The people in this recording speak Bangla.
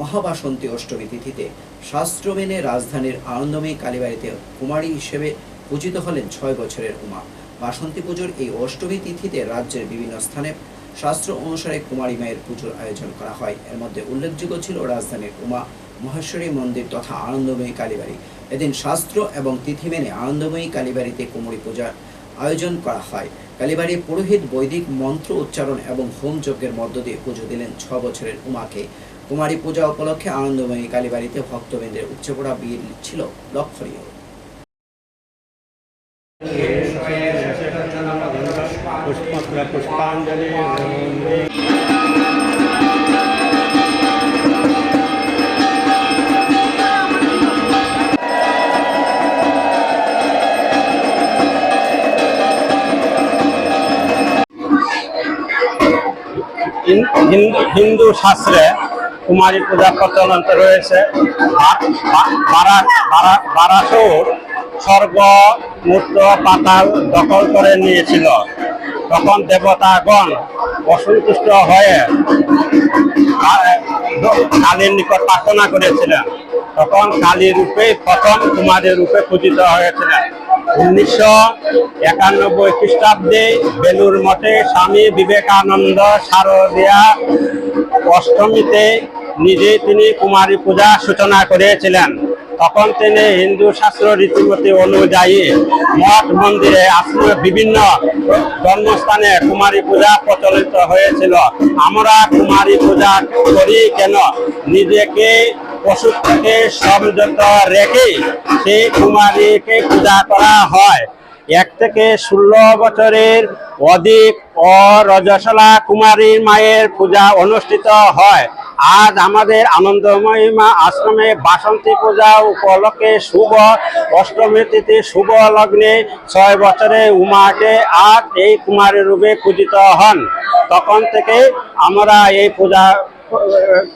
মহাবাসন্তী অষ্টমী তিথিতে শাস্ত্র মেনে রাজধানীর আনন্দময়ী কালীবাড়িতে কুমারী হিসেবে পূজিত হলেন ছয় বছরের উমা। বাসন্তী পুজোর এই অষ্টমী তিথিতে রাজ্যের বিভিন্ন স্থানে শাস্ত্র অনুসারে কুমারী মায়ের পুজোর আয়োজন করা হয়। এর মধ্যে উল্লেখযোগ্য ছিল রাজধানীর উমা, মহেশ্বরী মন্দির তথা আনন্দময়ী কালীবাড়ি। এদিন শাস্ত্র এবং তিথি মেনে আনন্দময়ী কালীবাড়িতে কুমারী পূজার আয়োজন করা হয়। কালীবাড়ি পুরোহিত বৈদিক মন্ত্র উচ্চারণ এবং হোম যজ্ঞের মধ্য দিয়ে পুজো দিলেন ছ বছরের উমাকে। কুমারী পূজা উপলক্ষে আনন্দময়ী কালীবাড়িতে ভক্তবৃন্দের উচ্চপোড়া পড়া বিয়ে ছিল লক্ষণীয়। পুষ্পাঞ্জলি হিন্দু শাস্ত্রে কুমারী পূজা প্রচলন রয়েছে। বারাসুর স্বর্গ, মূর্ত, পাতাল দখল করে নিয়েছিল। তখন দেবতাগণ অসন্তুষ্ট হয়ে কালীর নিকট প্রার্থনা করেছিলেন। তখন কালী রূপে প্রথম কুমারী রূপে পূজিত হয়েছিলেন। উনিশশো একানব্বই খ্রিস্টাব্দে বেলুর মঠে স্বামী বিবেকানন্দ শারদিয়া অষ্টমীতে নিজে তিনি কুমারী পূজা সূচনা করেছিলেন। তখন তিনি হিন্দু শাস্ত্র রীতিমতি অনুযায়ী মঠ মন্দিরে আশ্রমে বিভিন্ন জন্মস্থানে কুমারী পূজা প্রচলিত হয়েছিল। আমরা কুমারী পূজা করি কেন? নিজেকে পশু থেকে সংযত রেখে সেই কুমারীকে পূজা করা হয়। এক থেকে ষোলো বছরের অধিক অরজসলা কুমারীর মায়ের পূজা অনুষ্ঠিত হয়। আজ আমাদের আনন্দময়ী মা আশ্রমে বাসন্তী পূজা উপলক্ষে শুভ অষ্টমী তিথি, শুভ লগ্নে ছয় বছরে উমাকে আজ এই কুমারী রূপে পূজিত হন। তখন থেকে আমরা এই পূজা